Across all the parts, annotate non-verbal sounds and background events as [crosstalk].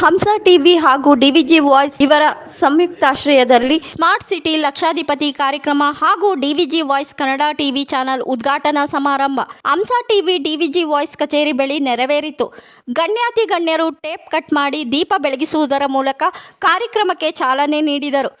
ಹಂಸ TV ಹಾಗೂ DVG voice ಇವರ ಸಂಯುಕ್ತಾಶ್ರಯದಲ್ಲಿ ಸ್ಮಾರ್ಟ್ ಸಿಟಿ ಲಕ್ಷಾಧಿಪತಿ ಕಾರ್ಯಕ್ರಮ ಹಾಗೂ DVG voice Kannada TV channel ಉದ್ಘಾಟನಾ ಸಮಾರಂಭ. ಹಂಸ ಟಿವಿ, ಡಿವಿಜಿ ವಾಯ್ಸ್ ಕಚೇರಿ ಬಳಿ ನೆರವೇರಿತು. ಗಣ್ಯಾತಿ ಗಣ್ಯರು ಟೇಪ್ ಕಟ್ ಮಾಡಿ ದೀಪ ಬೆಳಗಿಸುವುದರ ಮೂಲಕ ಕಾರ್ಯಕ್ರಮಕ್ಕೆ ಚಾಲನೆ ನೀಡಿದರು.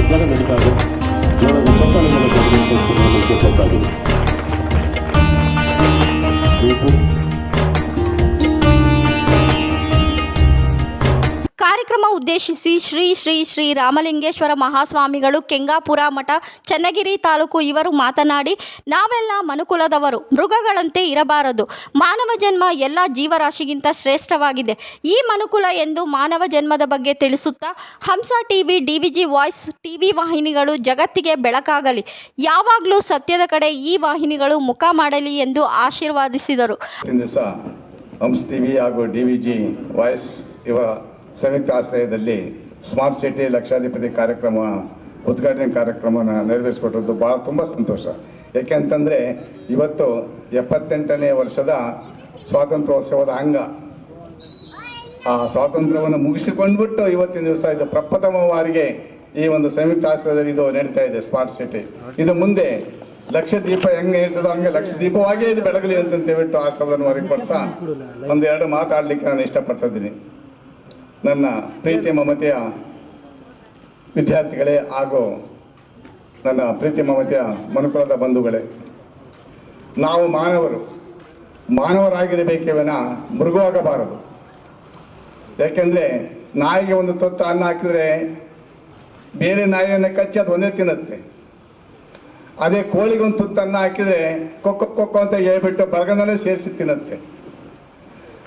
ಇವರ ಉದ್ಯೋಗ ನಡೀತಾ ಇದೆ ಇವರ ಇಪ್ಪತ್ತನೇ ಮೂಲಕ ಕೊಟ್ಟಾಗಿದೆ ಕಾರ್ಯಕ್ರಮ ಉದ್ದೇಶಿಸಿ ಶ್ರೀ ಶ್ರೀ ಶ್ರೀ ರಾಮಲಿಂಗೇಶ್ವರ ಮಹಾಸ್ವಾಮಿಗಳು ಕೆಂಗಾಪುರ ಮಠ, ಚನ್ನಗಿರಿ ತಾಲೂಕು ಇವರು ಮಾತನಾಡಿ, ನಾವೆಲ್ಲ ಮನುಕುಲದವರು, ಮೃಗಗಳಂತೆ ಇರಬಾರದು. ಮಾನವ ಜನ್ಮ ಎಲ್ಲ ಜೀವರಾಶಿಗಿಂತ ಶ್ರೇಷ್ಠವಾಗಿದೆ. ಈ ಮನುಕುಲ ಎಂದು ಮಾನವ ಜನ್ಮದ ಬಗ್ಗೆ ತಿಳಿಸುತ್ತಾ, Hamsa TV, DVG voice, TV ವಾಹಿನಿಗಳು ಜಗತ್ತಿಗೆ ಬೆಳಕಾಗಲಿ. ಯಾವಾಗಲೂ ಸತ್ಯದ ಕಡೆ ಈ ವಾಹಿನಿಗಳು ಮುಖ ಮಾಡಲಿ ಎಂದು ಆಶೀರ್ವಾದಿಸಿದರು. ಹಂಸ ಟಿವಿ ಹಾಗೂ ಡಿವಿಜಿ ವಾಯ್ಸ್ ಇವರ ಸಂಯುಕ್ತ ಆಶ್ರಯದಲ್ಲಿ ಸ್ಮಾರ್ಟ್ ಸಿಟಿ ಲಕ್ಷಾಧಿಪತಿ ಕಾರ್ಯಕ್ರಮ, ಉದ್ಘಾಟನೆ ಕಾರ್ಯಕ್ರಮನ ನೆರವೇರಿಸಿಕೊಟ್ಟಿದ್ದು ಭಾಳ ತುಂಬ ಸಂತೋಷ. ಯಾಕೆ ಅಂತಂದರೆ ಇವತ್ತು ಎಪ್ಪತ್ತೆಂಟನೇ ವರ್ಷದ ಸ್ವಾತಂತ್ರ್ಯೋತ್ಸವದ ಅಂಗ. ಆ ಸ್ವಾತಂತ್ರ್ಯವನ್ನು ಮುಗಿಸಿಕೊಂಡ್ಬಿಟ್ಟು ಇವತ್ತಿನ ದಿವಸ ಇದು ಪ್ರಪ್ರಥಮ ಬಾರಿಗೆ ಈ ಒಂದು ಸಂಯುಕ್ತ ಆಶ್ರಯದಲ್ಲಿ ಇದು ನಡೀತಾ ಇದೆ ಸ್ಮಾರ್ಟ್ ಸಿಟಿ. ಇದು ಮುಂದೆ ಲಕ್ಷದೀಪ ಹೆಂಗೆ ಇರ್ತದೋ ಹಂಗೆ ಲಕ್ಷ ದೀಪವಾಗೇ ಇದು ಬೆಳಗಲಿ ಅಂತ ಹೇಳ್ಬಿಟ್ಟು ಆಶ್ರಮವನ್ನು ಹೊರಗೆ ಕೊಡ್ತಾ ಒಂದು ಎರಡು ಮಾತಾಡಲಿಕ್ಕೆ ನಾನು ಇಷ್ಟಪಡ್ತಾ ಇದ್ದೀನಿ. ನನ್ನ ಪ್ರೀತಿ ಮಮತೆಯ ವಿದ್ಯಾರ್ಥಿಗಳೇ ಹಾಗೂ ನನ್ನ ಪ್ರೀತಿ ಮಮತೆಯ ಮನುಕುಲದ ಬಂಧುಗಳೇ, ನಾವು ಮಾನವರು ಮಾನವರಾಗಿರಬೇಕೇ ವಿನ ಮೃಗವಾಗಬಾರದು ಯಾಕೆಂದರೆ ನಾಯಿಗೆ ಒಂದು ತೊತ್ತ ಅನ್ನ ಹಾಕಿದರೆ ಬೇರೆ ನಾಯಿಯನ್ನು ಕಚ್ಚಿ ಅದು ಒಂದೇ ತಿನ್ನುತ್ತೆ. ಅದೇ ಕೋಳಿಗೆ ಒಂದು ಅನ್ನ ಹಾಕಿದರೆ ಕೊಕ್ಕೊ ಕೊಕ್ಕೊ ಅಂತ ಹೇಳ್ಬಿಟ್ಟು ಬಳಗನಲ್ಲೇ ಸೇರಿಸಿ ತಿನ್ನುತ್ತೆ.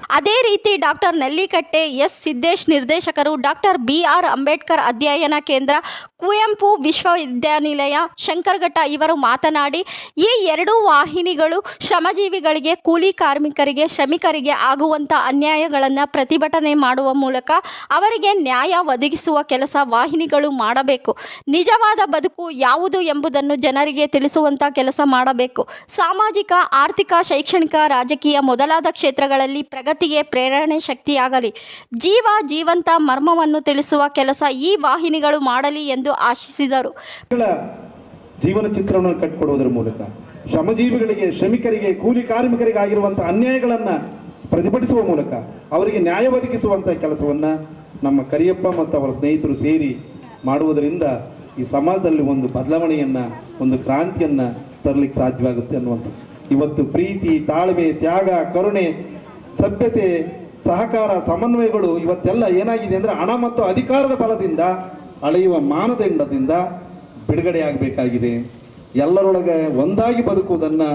ಅದೇ ರೀತಿ ಡಾಕ್ಟರ್ ನೆಲ್ಲಿಕಟ್ಟೆ ಎಸ್ ಸಿದ್ದೇಶ್ ನಿರ್ದೇಶಕರು ಡಾಕ್ಟರ್ ಬಿ ಆರ್ ಅಂಬೇಡ್ಕರ್ ಅಧ್ಯಯನ ಕೇಂದ್ರ ಕುವೆಂಪು ವಿಶ್ವವಿದ್ಯಾನಿಲಯ ಶಂಕರಘಟ್ಟ ಇವರು ಮಾತನಾಡಿ, ಈ ಎರಡೂ ವಾಹಿನಿಗಳು ಶ್ರಮಜೀವಿಗಳಿಗೆ, ಕೂಲಿ ಕಾರ್ಮಿಕರಿಗೆ, ಶ್ರಮಿಕರಿಗೆ ಆಗುವಂಥ ಅನ್ಯಾಯಗಳನ್ನು ಪ್ರತಿಭಟನೆ ಮಾಡುವ ಮೂಲಕ ಅವರಿಗೆ ನ್ಯಾಯ ಒದಗಿಸುವ ಕೆಲಸ ವಾಹಿನಿಗಳು ಮಾಡಬೇಕು. ನಿಜವಾದ ಬದುಕು ಯಾವುದು ಎಂಬುದನ್ನು ಜನರಿಗೆ ತಿಳಿಸುವಂಥ ಕೆಲಸ ಮಾಡಬೇಕು. ಸಾಮಾಜಿಕ, ಆರ್ಥಿಕ, ಶೈಕ್ಷಣಿಕ, ರಾಜಕೀಯ ಮೊದಲಾದ ಕ್ಷೇತ್ರಗಳಲ್ಲಿ ಪ್ರಗತಿಗೆ ಪ್ರೇರಣೆ ಶಕ್ತಿಯಾಗಲಿ. ಜೀವ ಜೀವಂತ ಮರ್ಮವನ್ನು ತಿಳಿಸುವ ಕೆಲಸ ಈ ವಾಹಿನಿಗಳು ಮಾಡಲಿ ಎಂದು ಆಶಿಸಿದರು. ಜೀವನ ಚಿತ್ರವನ್ನು ಕಟ್ಟಿಕೊಡುವುದರ ಮೂಲಕ ಶ್ರಮಜೀವಿಗಳಿಗೆ, ಶ್ರಮಿಕರಿಗೆ, ಕೂಲಿ ಕಾರ್ಮಿಕರಿಗೆ ಆಗಿರುವಂತಹ ಅನ್ಯಾಯಗಳನ್ನು ಪ್ರತಿಭಟಿಸುವ ಮೂಲಕ ಅವರಿಗೆ ನ್ಯಾಯ ಒದಗಿಸುವಂತಹ ಕೆಲಸವನ್ನು ನಮ್ಮ ಕರಿಯಪ್ಪ ಮತ್ತು ಅವರ ಸ್ನೇಹಿತರು ಸೇರಿ ಮಾಡುವುದರಿಂದ ಈ ಸಮಾಜದಲ್ಲಿ ಒಂದು ಬದಲಾವಣೆಯನ್ನು, ಒಂದು ಕ್ರಾಂತಿಯನ್ನು ತರಲಿಕ್ಕೆ ಸಾಧ್ಯವಾಗುತ್ತೆ ಅನ್ನುವಂಥದ್ದು. ಇವತ್ತು ಪ್ರೀತಿ, ತಾಳ್ಮೆ, ತ್ಯಾಗ, ಕರುಣೆ ಸಭ್ಯತೆ, ಸಹಕಾರ, ಸಮನ್ವಯಗಳು ಇವತ್ತೆಲ್ಲ ಏನಾಗಿದೆ ಅಂದರೆ ಹಣ ಮತ್ತು ಅಧಿಕಾರದ ಬಲದಿಂದ ಅಳೆಯುವ ಮಾನದಂಡದಿಂದ ಬಿಡುಗಡೆ ಆಗಬೇಕಾಗಿದೆ ಎಲ್ಲರೊಳಗೆ ಒಂದಾಗಿ ಬದುಕುವುದನ್ನು,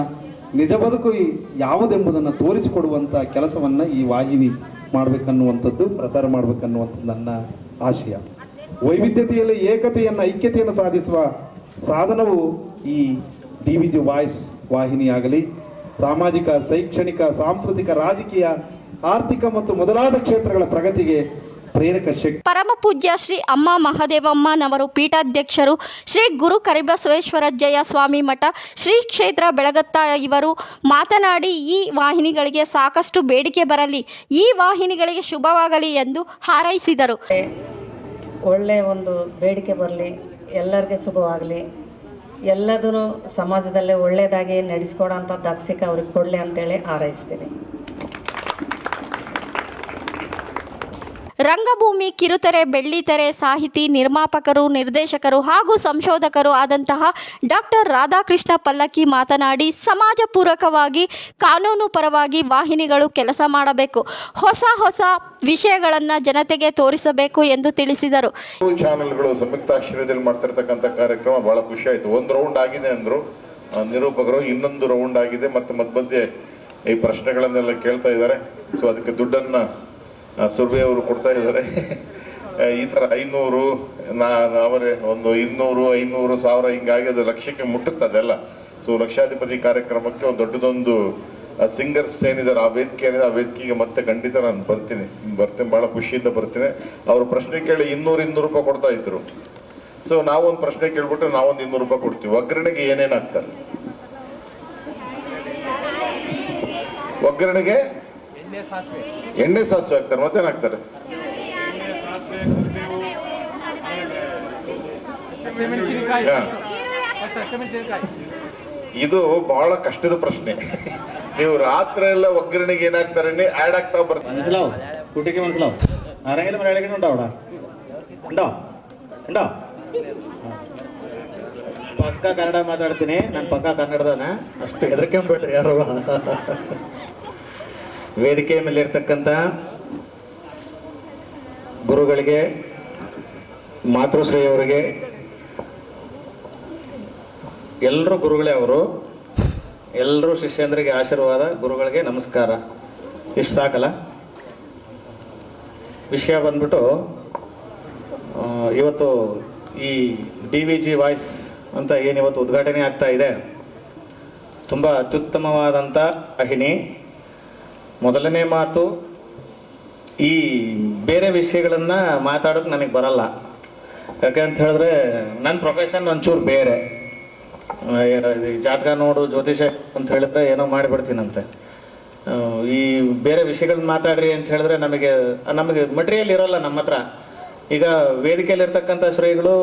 ನಿಜ ಬದುಕು ಯಾವುದೆಂಬುದನ್ನು ತೋರಿಸಿಕೊಡುವಂಥ ಕೆಲಸವನ್ನು ಈ ವಾಹಿನಿ ಮಾಡಬೇಕನ್ನುವಂಥದ್ದು, ಪ್ರಸಾರ ಮಾಡಬೇಕನ್ನುವಂಥದ್ದು ನನ್ನ ಆಶಯ. ವೈವಿಧ್ಯತೆಯಲ್ಲಿ ಏಕತೆಯನ್ನು, ಐಕ್ಯತೆಯನ್ನು ಸಾಧಿಸುವ ಸಾಧನವು ಈ ಡಿ ವಿ ಜಿ ವಾಯ್ಸ್ ವಾಹಿನಿಯಾಗಲಿ ಸಾಮಾಜಿಕ ಶೈಕ್ಷಣಿಕ ಸಾಂಸ್ಕೃತಿಕ ರಾಜಕೀಯ ಆರ್ಥಿಕ ಮತ್ತು ಮೊದಲಾದ ಕ್ಷೇತ್ರಗಳ ಪ್ರಗತಿಗೆ ಪ್ರೇರಕ ಶಕ್ತಿ. ಪರಮ ಪೂಜ್ಯ ಶ್ರೀ ಅಮ್ಮ ಮಹದೇವಮ್ಮನವರು ಪೀಠಾಧ್ಯಕ್ಷರು ಶ್ರೀ ಗುರು ಕರಿಬಸವೇಶ್ವರ ಜಯ ಸ್ವಾಮಿ ಮಠ ಶ್ರೀ ಕ್ಷೇತ್ರ ಬೆಳಗತ್ತ ಇವರು ಮಾತನಾಡಿ ಈ ವಾಹಿನಿಗಳಿಗೆ ಸಾಕಷ್ಟು ಬೇಡಿಕೆ ಬರಲಿ ಈ ವಾಹಿನಿಗಳಿಗೆ ಶುಭವಾಗಲಿ ಎಂದು ಹಾರೈಸಿದರು. ಒಳ್ಳೆ ಒಂದು ಬೇಡಿಕೆ ಬರಲಿ ಎಲ್ಲರಿಗೆ ಶುಭವಾಗಲಿ. ಎಲ್ಲದೂ ಸಮಾಜದಲ್ಲೇ ಒಳ್ಳೆಯದಾಗಿ ನಡೆಸ್ಕೊಡೋಂಥ ದಕ್ಷಿಕ ಅವ್ರಿಗೆ ಕೊಡಲಿ ಅಂತೇಳಿ ಹಾರೈಸ್ತೀನಿ. ರಂಗಭೂಮಿ, ಕಿರುತೆರೆ ಬೆಳ್ಳಿತೆರೆ ಸಾಹಿತಿ, ನಿರ್ಮಾಪಕರು, ನಿರ್ದೇಶಕರು ಹಾಗೂ ಸಂಶೋಧಕರು ಆದಂತಹ ಡಾಕ್ಟರ್ ರಾಧಾಕೃಷ್ಣ ಪಲ್ಲಕ್ಕಿ ಮಾತನಾಡಿ, ಸಮಾಜ ಪೂರಕವಾಗಿ, ಕಾನೂನು ಪರವಾಗಿ ವಾಹಿನಿಗಳು ಕೆಲಸ ಮಾಡಬೇಕು. ಹೊಸ ಹೊಸ ವಿಷಯಗಳನ್ನು ಜನತೆಗೆ ತೋರಿಸಬೇಕು ಎಂದು ತಿಳಿಸಿದರು. ಚಾನೆಲ್ಗಳು ಸಂಯುಕ್ತಾಶ್ರಯದಲ್ಲಿ ಮಾಡ್ತಿರ್ತಕ್ಕಂಥ ಕಾರ್ಯಕ್ರಮ ಬಹಳ ಖುಷಿ ಆಯಿತು. ಒಂದು ರೌಂಡ್ ಆಗಿದೆ ಅಂದರು ನಿರೂಪಕರು, ಇನ್ನೊಂದು ರೌಂಡ್ ಆಗಿದೆ. ಮತ್ತೆ ಮಧ್ಯೆ ಈ ಪ್ರಶ್ನೆಗಳನ್ನೆಲ್ಲ ಕೇಳ್ತಾ ಇದ್ದಾರೆ. ಸೊ ಅದಕ್ಕೆ ದುಡ್ಡನ್ನ ಆ, ಸುರ್ವೆ ಅವರು ಕೊಡ್ತಾ ಇದ್ದಾರೆ. [laughs] ಈ ಥರ ಐನೂರು ನಾ ಅವರೇ ಒಂದು ಇನ್ನೂರು ಐನೂರು ಸಾವಿರ ಹಿಂಗಾಗಿ ಅದು ಲಕ್ಷಕ್ಕೆ ಮುಟ್ಟುತ್ತೆ ಅದೆಲ್ಲ. ಸೊ ಲಕ್ಷಾಧಿಪತಿ ಕಾರ್ಯಕ್ರಮಕ್ಕೆ ಒಂದು ದೊಡ್ಡದೊಂದು ಸಿಂಗರ್ಸ್ ಏನಿದ್ದಾರೆ ಆ ವೇದಿಕೆ ಏನಿದೆ ಆ ವೇದಿಕೆಗೆ ಮತ್ತೆ ಖಂಡಿತ ನಾನು ಬರ್ತೀನಿ. ಬರ್ತೀನಿ ಭಾಳ ಖುಷಿಯಿಂದ ಬರ್ತೀನಿ. ಅವರು ಪ್ರಶ್ನೆ ಕೇಳಿ ಇನ್ನೂರು ಇನ್ನೂರು ರೂಪಾಯಿ ಕೊಡ್ತಾ ಇದ್ರು. ಸೊ ನಾವೊಂದು ಪ್ರಶ್ನೆ ಕೇಳ್ಬಿಟ್ರೆ ನಾವೊಂದು ಇನ್ನೂರು ರೂಪಾಯಿ ಕೊಡ್ತೀವಿ. ಒಗ್ಗರಣೆಗೆ ಏನೇನು ಒಗ್ಗರಣೆಗೆ ಎಣ್ಣೆ ಸಾಸಿವೆ ಹಾಕ್ತಾರೆ ಮತ್ತೇನು ಹಾಕ್ತಾರೆ ಹಾ. ಇದು ಬಹಳ ಕಷ್ಟದ ಪ್ರಶ್ನೆ ನೀವು ರಾತ್ರಿ ಎಲ್ಲ ಒಗ್ಗರಣೆಗೆ ಏನಾಗ್ತಾರೆ ആഡ് ಆಗ್ತಾ ಬರ್ತಾರೆ മനസ്സിലാവും കുട്ടിക്ക് മനസ്സിലാവും ആരെങ്കിലും മലയാളികൾ ഉണ്ടോ അവിടെ ഉണ്ടോ ഉണ്ടോ ಪಕ್ಕ ಕನ್ನಡ ಮಾತಾಡ್ತೀನಿ ನಾನು ಪಕ್ಕ ಕನ್ನಡದವನ ಅಷ್ಟು ಹೆದರ್ಕೊಂಬೇಡ್ರಿ ಯಾರು ವೇದಿಕೆ ಮೇಲೆ ಇರ್ತಕ್ಕಂಥ ಗುರುಗಳಿಗೆ ಮಾತೃಶ್ರೀ ಅವರಿಗೆ ಎಲ್ಲರೂ ಗುರುಗಳೇ ಅವರು. ಎಲ್ಲರೂ ಶಿಷ್ಯಂದ್ರಿಗೆ ಆಶೀರ್ವಾದ, ಗುರುಗಳಿಗೆ ನಮಸ್ಕಾರ. ಇಷ್ಟು ಸಾಕಲ್ಲ? ವಿಷಯ ಬಂದ್ಬಿಟ್ಟು ಇವತ್ತು ಈ ಡಿ ವಿ ಜಿ ವಾಯ್ಸ್ ಅಂತ ಏನಿವತ್ತು ಉದ್ಘಾಟನೆ ಆಗ್ತಾ ಇದೆ. ತುಂಬ ಅತ್ಯುತ್ತಮವಾದಂಥ ಅಹಿನಿ. ಮೊದಲನೇ ಮಾತು, ಈ ಬೇರೆ ವಿಷಯಗಳನ್ನು ಮಾತಾಡೋಕೆ ನನಗೆ ಬರಲ್ಲ. ಅಂತ ಹೇಳಿದ್ರೆ ನನ್ನ ಪ್ರೊಫೆಷನ್ ಒಂಚೂರು ಬೇರೆ. ಜಾತಕ ನೋಡು, ಜ್ಯೋತಿಷ ಅಂತ ಹೇಳಿದ್ರೆ ಏನೋ ಮಾಡಿಬಿಡ್ತೀನಂತೆ. ಈ ಬೇರೆ ವಿಷಯಗಳನ್ನ ಮಾತಾಡ್ರಿ ಅಂತ ಹೇಳಿದ್ರೆ ನಮಗೆ ನಮಗೆ ಮಟೀರಿಯಲ್ ಇರೋಲ್ಲ ನಮ್ಮ ಹತ್ರ. ಈಗ ವೇದಿಕೆಯಲ್ಲಿರ್ತಕ್ಕಂಥ ಶ್ರೀಗಳು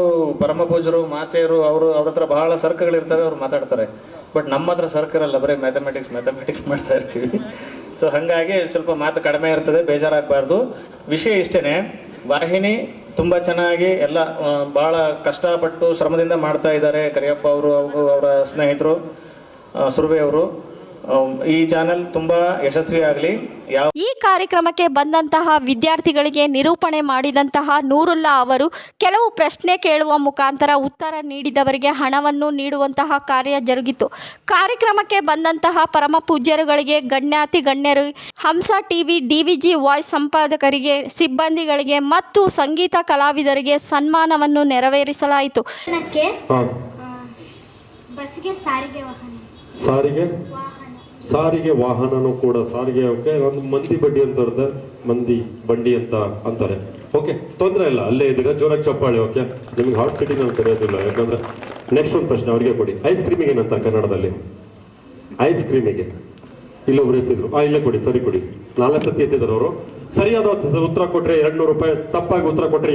ಪರಮ ಪೂಜರು ಮಾತೆಯರು, ಅವರು ಅವ್ರ ಹತ್ರ ಬಹಳ ಸರ್ಕಗಳಿರ್ತವೆ, ಅವ್ರು ಮಾತಾಡ್ತಾರೆ. ಬಟ್ ನಮ್ಮ ಹತ್ರ ಸರ್ಕ್ ಇರಲ್ಲ ಬರೀ ಮ್ಯಾಥಮೆಟಿಕ್ಸ್ ಮ್ಯಾಥಮೆಟಿಕ್ಸ್ ಮಾಡ್ತಾ ಇರ್ತೀವಿ. ಸೊ ಹಾಗಾಗಿ ಸ್ವಲ್ಪ ಮಾತು ಕಡಿಮೆ ಇರ್ತದೆ, ಬೇಜಾರಾಗಬಾರ್ದು. ವಿಷಯ ಇಷ್ಟೇ ವಾಹಿನಿ ತುಂಬ ಚೆನ್ನಾಗಿ ಎಲ್ಲ ಭಾಳ ಕಷ್ಟಪಟ್ಟು ಶ್ರಮದಿಂದ ಮಾಡ್ತಾ ಇದ್ದಾರೆ ಕರಿಯಪ್ಪ ಅವರು, ಅವರ ಸ್ನೇಹಿತರು ಸುರ್ವೆ ಅವರು. ಈ ಚಾನೆಲ್ ತುಂಬಾ ಯಶಸ್ವಿ ಆಗಲಿ. ಯಾವ ಈ ಕಾರ್ಯಕ್ರಮಕ್ಕೆ ಬಂದಂತಹ ವಿದ್ಯಾರ್ಥಿಗಳಿಗೆ ನಿರೂಪಣೆ ಮಾಡಿದಂತಹ ನೂರುಲ್ಲಾ ಅವರು ಕೆಲವು ಪ್ರಶ್ನೆ ಕೇಳುವ ಮುಖಾಂತರ ಉತ್ತರ ನೀಡಿದವರಿಗೆ ಹಣವನ್ನು ನೀಡುವಂತಹ ಕಾರ್ಯ ಜರುಗಿತು. ಕಾರ್ಯಕ್ರಮಕ್ಕೆ ಬಂದಂತಹ ಪರಮ ಪೂಜ್ಯರುಗಳಿಗೆ ಗಣ್ಯಾತಿ ಗಣ್ಯರು ಹಂಸ ಟಿವಿ ಡಿವಿಜಿ ವಾಯ್ಸ್ ಸಂಪಾದಕರಿಗೆ ಸಿಬ್ಬಂದಿಗಳಿಗೆ ಮತ್ತು ಸಂಗೀತ ಕಲಾವಿದರಿಗೆ ಸನ್ಮಾನವನ್ನು ನೆರವೇರಿಸಲಾಯಿತು. ಬಸ್ಗೆ ಸಾರಿಗೆ ವಾಹನ. ಸಾರಿಗೆ? ವಾಹನ. ಸಾರಿಗೆ ವಾಹನನೂ ಕೂಡ ಸಾರಿಗೆ ಓಕೆ? ಒಂದು ಮಂದಿ ಬಡ್ಡಿ ಅಂತ ಇರುತ್ತೆ ಮಂದಿ ಬಂಡಿ ಅಂತ ಅಂತಾರೆ. ಓಕೆ ತೊಂದರೆ ಇಲ್ಲ ಅಲ್ಲೇ ಇದ್ದೀರಾ? ಜೋರಾಗಿ ಚಪ್ಪಾಳಿ ಓಕೆ? ನಿಮ್ಗೆ ಹಾಟ್ ಸಿಟಿ ನಾನು ಕರೆಯೋದಿಲ್ಲ ಯಾಕಂದ್ರೆ ನೆಕ್ಸ್ಟ್ ಒಂದು ಪ್ರಶ್ನೆ ಅವ್ರಿಗೆ ಕೊಡಿ. ಐಸ್ ಕ್ರೀಮಿಗೆ ಏನಂತ ಕನ್ನಡದಲ್ಲಿ? ಐಸ್ ಕ್ರೀಮಿಗೆ ಇಲ್ಲೊಬ್ರು ಎತ್ತಿದ್ರು. ಆ ಇಲ್ಲೇ ಕೊಡಿ ಸರಿ ಕೊಡಿ. ನಾಲ್ಕು ಸತಿ ಎತ್ತಿದ್ರು ಅವರು. ಸರಿಯಾದ ಉತ್ತರ ಕೊಟ್ರೆ ಎರಡು ನೂರು ರೂಪಾಯಿ ತಪ್ಪಾಗಿ ಉತ್ತರ ಕೊಟ್ರೆ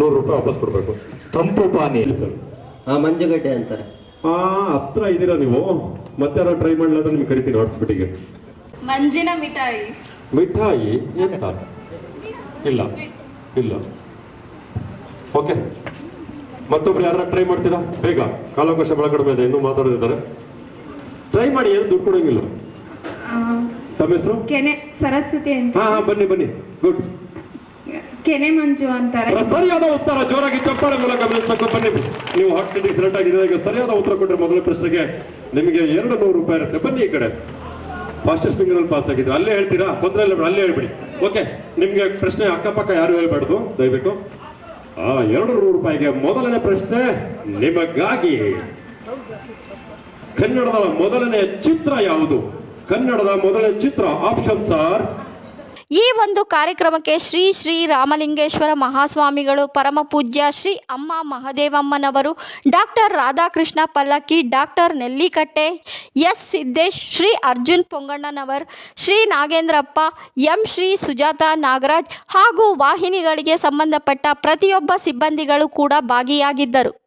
ನೂರು ರೂಪಾಯಿ ವಾಪಸ್ ಕೊಡಬೇಕು. ತಂಪು ಪಾನಿ. ಸರ್. ಮಂಜುಗಡ್ಡೆ ಅಂತಾರೆ. ಆ ಹತ್ರ ಇದ್ದೀರಾ ನೀವು? ಮತ್ತೆ ಯಾರೋ ಟ್ರೈ ಮಾಡಲಾದ್ರೆ ನಿಮ್ಗೆ ಕರಿತೀನಿ ಹಾಸ್ಪಿಟಲ್ಗೆ ಮಂಜಿನ ಮಿಠಾಯಿ. ಮಿಠಾಯಿ ಎಂತ? ಇಲ್ಲ. ಇಲ್ಲ. ಓಕೆ ಮತ್ತೊಬ್ರು ಯಾರ ಟ್ರೈ ಮಾಡ್ತೀರಾ? ಬೇಗ. ಕಾಲಾವಕಾಶ ಬಹಳ ಕಡಿಮೆ ಇದೆ. ಇನ್ನೂ ಮಾತಾಡೋದಿದ್ದಾರೆ ಟ್ರೈ ಮಾಡಿ ಏನು ದುಡ್ಡು ಕೊಡೋಂಗಿಲ್ಲ. ತಮ್ಮ ಹೆಸರು? ಕೆನೆ ಸರಸ್ವತಿ ಅಂತ. ಹಾ ಹಾ ಬನ್ನಿ ಬನ್ನಿ. ಗುಡ್ ಕೆನೆ ಮಂಜು ಅಂತಾರೆ. ಸರಿಯಾದ ಉತ್ತರ, ಜೋರಾಗಿ ಚಪ್ಪಾಳೆ ಮೂಲಕ ಗಮನಿಸಬೇಕು ಬನ್ನಿ. ನೀವು ಹಾಟ್ ಸಿಟಿಗೆ ಸೆಲೆಕ್ಟ್ ಆಗಿದ್ರೆ ಈಗ ಸರಿಯಾದ ಉತ್ತರ ಕೊಟ್ಟರೆ ಮೊದಲ ಪ್ರಶ್ನೆಗೆ ನಿಮಗೆ ಎರಡು ನೂರು ರೂಪಾಯಿ ಇರುತ್ತೆ. ಬನ್ನಿ ಈ ಕಡೆ. ಫಾಸ್ಟೆಸ್ಟ್ ಫಿಂಗರ್ ಅಲ್ಲಿ ಪಾಸ್ ಆಗಿದ್ರು ಅಲ್ಲೇ ಹೇಳ್ತೀರಾ? ತೊಂದರೆ ಇಲ್ಲ ಅಲ್ಲೇ ಹೇಳ್ಬಿಡಿ. ಓಕೆ ನಿಮಗೆ ಪ್ರಶ್ನೆ ಅಕ್ಕಪಕ್ಕ ಯಾರು ಹೇಳ್ಬಾರ್ದು? ದಯವಿಟ್ಟು. ಆ, ಎರಡು ನೂರು ರೂಪಾಯಿಗೆ ಮೊದಲನೇ ಪ್ರಶ್ನೆ ನಿಮಗಾಗಿ. ಕನ್ನಡದ ಮೊದಲನೇ ಚಿತ್ರ ಯಾವುದು? ಕನ್ನಡದ ಮೊದಲನೇ ಚಿತ್ರ ಆಪ್ಷನ್ ಸಾರ್ ಈ ಒಂದು ಕಾರ್ಯಕ್ರಮಕ್ಕೆ ಶ್ರೀ ಶ್ರೀ ರಾಮಲಿಂಗೇಶ್ವರ ಮಹಾಸ್ವಾಮಿಗಳು, ಪರಮ ಪೂಜ್ಯ ಶ್ರೀ ಅಮ್ಮ ಮಹದೇವಮ್ಮನವರು, doctor Radhakrishna Pallakki, doctor Nellikatte, S Siddesh, Shri Arjun Pongannavar, Shri Nagendrappa, M Shri Sujata Nagaraj ಹಾಗೂ ವಾಹಿನಿಗಳಿಗೆ ಸಂಬಂಧಪಟ್ಟ ಪ್ರತಿಯೊಬ್ಬ ಸಿಬ್ಬಂದಿಗಳು ಕೂಡ ಭಾಗಿಯಾಗಿದ್ದರು.